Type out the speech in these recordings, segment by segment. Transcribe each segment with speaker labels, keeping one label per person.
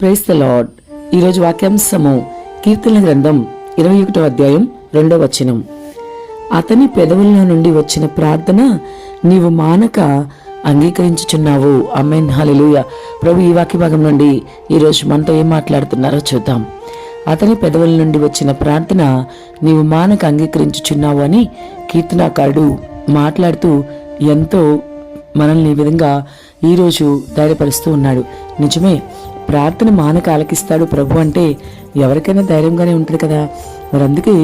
Speaker 1: Price the lord ఈరోజు వాక్యాంశము కీర్తన గ్రంథం ఇరవై ఒకటో అధ్యాయం రెండో వచనం. అతని పెదవుల నుండి వచ్చిన ప్రార్థన నీవు మానక అంగీకరించుచున్నావు. అమ్మెన్ హాలిలుయ ప్రభు ఈ వాక్య భాగం నుండి ఈరోజు మనతో ఏం మాట్లాడుతున్నారో చూద్దాం. అతని పెదవుల నుండి వచ్చిన ప్రార్థన నీవు మానక అంగీకరించుచున్నావు అని కీర్తనాకారుడు మాట్లాడుతూ ఎంతో మనల్ని ఈ విధంగా ఈరోజు ధైర్యపరుస్తూ ఉన్నాడు. నిజమే ప్రార్థన మానక ఆలకిస్తాడు ప్రభు అంటే ఎవరికైనా ధైర్యంగానే ఉంటుంది కదా. మరి అందుకే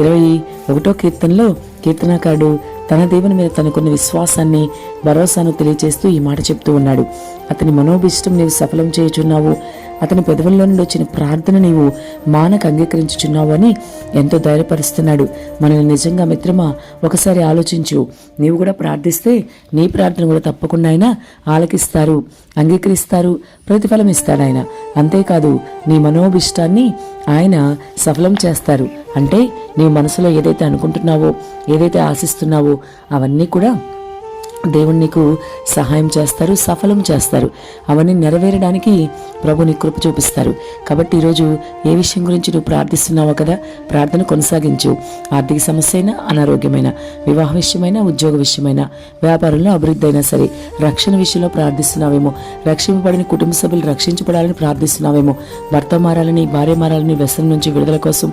Speaker 1: ఇరవై ఒకటో కీర్తనలో కీర్తనకాడు తన దేవుని మీద తనకున్న విశ్వాసాన్ని భరోసాను తెలియజేస్తూ ఈ మాట చెప్తూ ఉన్నాడు. అతని మనోభిష్టం నీవు సఫలం చేయుచున్నావు. అతని పెదవుల్లో నుండి వచ్చిన ప్రార్థన నీవు మానకు అంగీకరించుచున్నావు అని ఎంతో ధైర్యపరుస్తున్నాడు. మనల్ని నిజంగా మిత్రమా ఒకసారి ఆలోచించు. నీవు కూడా ప్రార్థిస్తే నీ ప్రార్థన కూడా తప్పకుండా ఆయన ఆలకిస్తారు అంగీకరిస్తారు ప్రతిఫలం ఇస్తాడు ఆయన. అంతేకాదు నీ మనోభిష్టాన్ని ఆయన సఫలం చేస్తారు. అంటే నీ మనసులో ఏదైతే అనుకుంటున్నావో ఏదైతే ఆశిస్తున్నావో అవన్నీ కూడా దేవుడు నీకు సహాయం చేస్తారు సఫలం చేస్తారు. అవన్నీ నెరవేరడానికి ప్రభు నీ కృప చూపిస్తారు. కాబట్టి ఈరోజు ఏ విషయం గురించి నువ్వు ప్రార్థిస్తున్నావో కదా ప్రార్థన కొనసాగించు. ఆర్థిక సమస్య అయినా అనారోగ్యమైన వివాహ విషయమైనా ఉద్యోగ విషయమైన వ్యాపారంలో అభివృద్ధి అయినా సరే రక్షణ విషయంలో ప్రార్థిస్తున్నావేమో రక్షింపబడిన కుటుంబ సభ్యులు రక్షించబడాలని ప్రార్థిస్తున్నావేమో భర్త మారాలని భార్య మారాలని వ్యసనం నుంచి విడుదల కోసం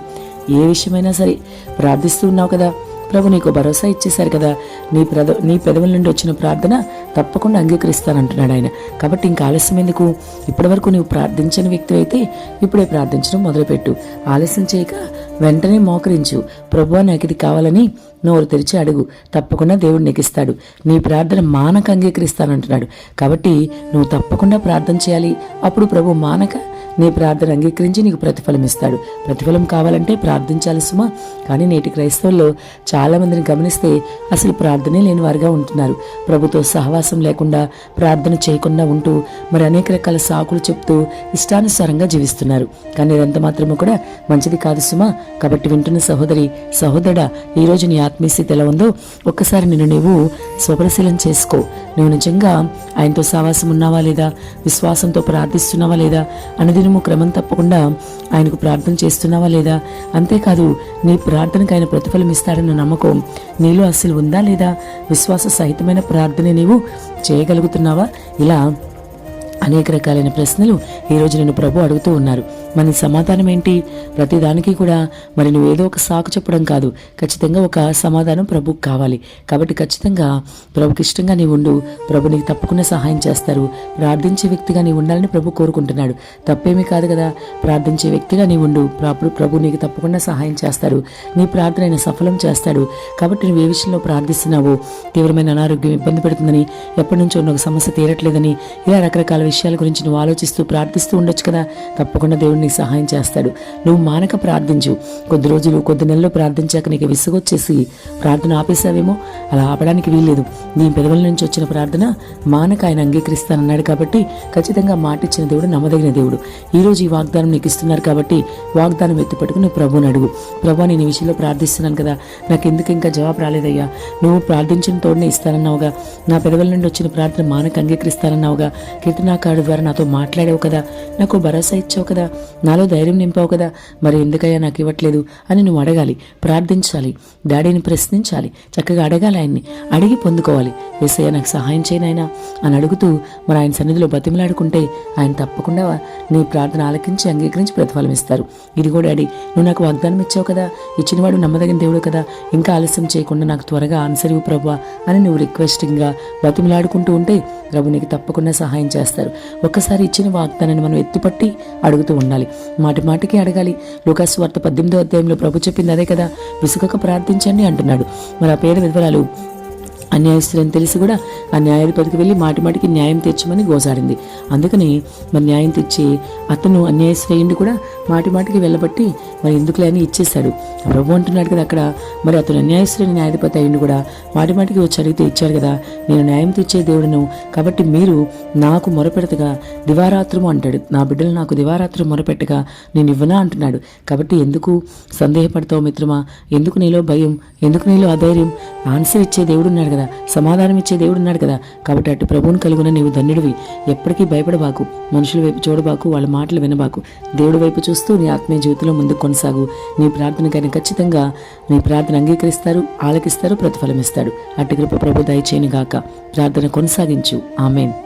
Speaker 1: ఏ విషయమైనా సరే ప్రార్థిస్తూ ఉన్నావు కదా. ప్రభు నీకు భరోసా ఇచ్చేశారు కదా. నీ ప్రద నీ పెదవుల నుండి వచ్చిన ప్రార్థన తప్పకుండా అంగీకరిస్తానంటున్నాడు ఆయన. కాబట్టి ఇంకా ఆలస్యం ఎందుకు? ఇప్పటివరకు నీవు ప్రార్థించని వ్యక్తి అయితే ఇప్పుడే ప్రార్థించడం మొదలుపెట్టు. ఆలస్యం చేయక వెంటనే మోకరించు. ప్రభు నాకు ఇది కావాలని నోరు తెరిచి అడుగు. తప్పకుండా దేవుడు నీకు ఇస్తాడు. నీ ప్రార్థన మానక అంగీకరిస్తానంటున్నాడు. కాబట్టి నువ్వు తప్పకుండా ప్రార్థన చేయాలి. అప్పుడు ప్రభు మానక నీ ప్రార్థన అంగీకరించి నీకు ప్రతిఫలం ఇస్తాడు. ప్రతిఫలం కావాలంటే ప్రార్థించాలి సుమా. కానీ నేటి క్రైస్తవుల్లో చాలా మందిని గమనిస్తే అసలు ప్రార్థనే లేని వారుగా ఉంటున్నారు. ప్రభుతో సహవాసం లేకుండా ప్రార్థన చేయకుండా ఉంటూ మరి అనేక రకాల సాకులు చెప్తూ ఇష్టానుసారంగా జీవిస్తున్నారు. కానీ ఇదంతా మాత్రము కూడా మంచిది కాదు సుమా. కాబట్టి వింటున్న సహోదరి సహోదరుడా ఈ రోజు నీ ఆత్మీయస్థితి ఎలా ఉందో ఒక్కసారి నిన్ను నీవు స్వపరిశీలన చేసుకో. నువ్వు నిజంగా ఆయనతో సహవాసం ఉన్నావా లేదా? విశ్వాసంతో ప్రార్థిస్తున్నావా లేదా? అనుదినము క్రమం తప్పకుండా ఆయనకు ప్రార్థన చేస్తున్నావా లేదా? అంతేకాదు నీ ప్రార్థనకు ఆయన ప్రతిఫలం ఇస్తాడన్న నమ్మకం నీలో అసలు ఉందా లేదా? విశ్వాస సహితమైన ప్రార్థన నీవు చేయగలుగుతున్నావా? ఇలా అనేక రకాలైన ప్రశ్నలు ఈరోజు నేను ప్రభు అడుగుతూ ఉన్నారు. మన సమాధానం ఏంటి? ప్రతిదానికి కూడా మరి నువ్వు ఏదో ఒక సాకు చెప్పడం కాదు. ఖచ్చితంగా ఒక సమాధానం ప్రభుకు కావాలి. కాబట్టి ఖచ్చితంగా ప్రభుకి ఇష్టంగా నీవు ఉండు. ప్రభు నీకు తప్పకుండా సహాయం చేస్తారు. ప్రార్థించే వ్యక్తిగా నీవు ఉండాలని ప్రభు కోరుకుంటున్నాడు. తప్పేమీ కాదు కదా? ప్రార్థించే వ్యక్తిగా నీవు ఉండు. ప్రభు ప్రభు నీకు తప్పకుండా సహాయం చేస్తారు. నీ ప్రార్థన ఆయన సఫలం చేస్తాడు. కాబట్టి నువ్వు ఏ విషయంలో ప్రార్థిస్తున్నావో తీవ్రమైన అనారోగ్యం ఇబ్బంది పెడుతుందని ఎప్పటి నుంచో ఉన్న ఒక సమస్య తీరట్లేదని ఇలా రకరకాల విషయాల గురించి నువ్వు ఆలోచిస్తూ ప్రార్థిస్తూ ఉండొచ్చు కదా. తప్పకుండా దేవుడు నీకు సహాయం చేస్తాడు. నువ్వు మానక ప్రార్థించు. కొద్ది రోజులు కొద్ది నెలలు ప్రార్థించాక నీకు విసుగొచ్చేసి ప్రార్థన ఆపేశావేమో? అలా ఆపడానికి వీల్లేదు. నీ పెదవుల నుంచి వచ్చిన ప్రార్థన మానక ఆయన అంగీకరిస్తానన్నాడు కాబట్టి ఖచ్చితంగా మాటిచ్చిన దేవుడు నమ్మదగిన దేవుడు. ఈరోజు ఈ వాగ్దానం నీకు ఇస్తున్నారు కాబట్టి వాగ్దానం ఎత్తిపట్టుకుని నువ్వు ప్రభుని అడుగు. ప్రభు నేను ఈ విషయంలో ప్రార్థిస్తున్నాను కదా. నాకు ఎందుకు ఇంకా జవాబు రాలేదయ్యా? నువ్వు ప్రార్థించిన తోడునే ఇస్తానన్నావుగా. నా పెదవుల నుండి వచ్చిన ప్రార్థన మానక అంగీకరిస్తానన్నావుగా. కీర్తనాకారుడు ద్వారా నాతో మాట్లాడావు కదా. నాకు భరోసా ఇచ్చావు కదా. నాలో ధైర్యం నింపావు కదా. మరి ఎందుకయ్యా నాకు ఇవ్వట్లేదు అని నువ్వు అడగాలి ప్రార్థించాలి డాడీని ప్రశ్నించాలి చక్కగా అడగాలి ఆయన్ని. అడిగి పొందుకోవాలి. ఏసయ్య నాకు సహాయం చేయనైనా అని అడుగుతూ మరి ఆయన సన్నిధిలో బతిమలాడుకుంటే ఆయన తప్పకుండా నీ ప్రార్థన ఆలకించి అంగీకరించి ప్రతిఫలం ఇస్తారు. ఇది కూడా డాడీ నువ్వు నాకు వాగ్దానం ఇచ్చావు కదా. ఇచ్చినవాడు నమ్మదగిన దేవుడు కదా. ఇంకా ఆలస్యం చేయకుండా నాకు త్వరగా ఆన్సర్ ఇవ్వు ప్రభు అని నువ్వు రిక్వెస్టింగ్గా బతిమలాడుకుంటూ ఉంటే ప్రభు నీకు తప్పకుండా సహాయం చేస్తారు. ఒక్కసారి ఇచ్చిన వాగ్దానాన్ని మనం ఎత్తిపట్టి అడుగుతూ ఉండాలి. మాటి మాటికి అడగాలి. లూకాసు వార్త పద్దెనిమిదో అధ్యాయంలో ప్రభు చెప్పింది అదే కదా. విసుగక ప్రార్థించండి అంటున్నాడు. మరి ఆ పేరు విధవరాలు అన్యాయస్తులని తెలిసి కూడా ఆ న్యాయాధిపతికి వెళ్ళి మాటి మాటికి న్యాయం తెచ్చమని గోసాడింది అందుకని మరి న్యాయం తెచ్చి అతను అన్యాయస్తులయ్యింది కూడా మాటి మాటికి వెళ్ళబట్టి మరి ఎందుకులే అని ఇచ్చేశాడు. ప్రభు అంటున్నాడు కదా అక్కడ మరి అతను అన్యాయశ్రేణి న్యాయాధిపతి అయ్యిండు కూడా మాటి మాటికి వచ్చి అడిగితే ఇచ్చాడు కదా నేను న్యాయం తెచ్చే దేవుడును కాబట్టి మీరు నాకు మొరపెడతగా దివారాత్రము అంటాడు. నా బిడ్డలు నాకు దివారాత్రం మొరపెట్టగా నేను ఇవ్వనా అంటున్నాడు. కాబట్టి ఎందుకు సందేహపడతావు మిత్రమా? ఎందుకు నీలో భయం? ఎందుకు నీలో అధైర్యం? ఆన్సర్ ఇచ్చే దేవుడు ఉన్నాడు కదా? సమాధానం ఇచ్చే దేవుడు ఉన్నాడు కదా? కాబట్టి అటు ప్రభువుని కలుగున నీవు ధన్యుడివి. ఎప్పటికీ భయపడబాకు. మనుషుల వైపు చూడబాకు వాళ్ళ మాటలు వినబాకు. దేవుడి వైపు చూస్తూ నీ ఆత్మీయ జీవితంలో ముందుకు కొనసాగు. నీ ప్రార్థన కానీ ఖచ్చితంగా నీ ప్రార్థన అంగీకరిస్తారు ఆలకిస్తారు ప్రతిఫలం ఇస్తాడు కృప ప్రభు దయచేయను గాక ప్రార్థన కొనసాగించు. ఆమెన్.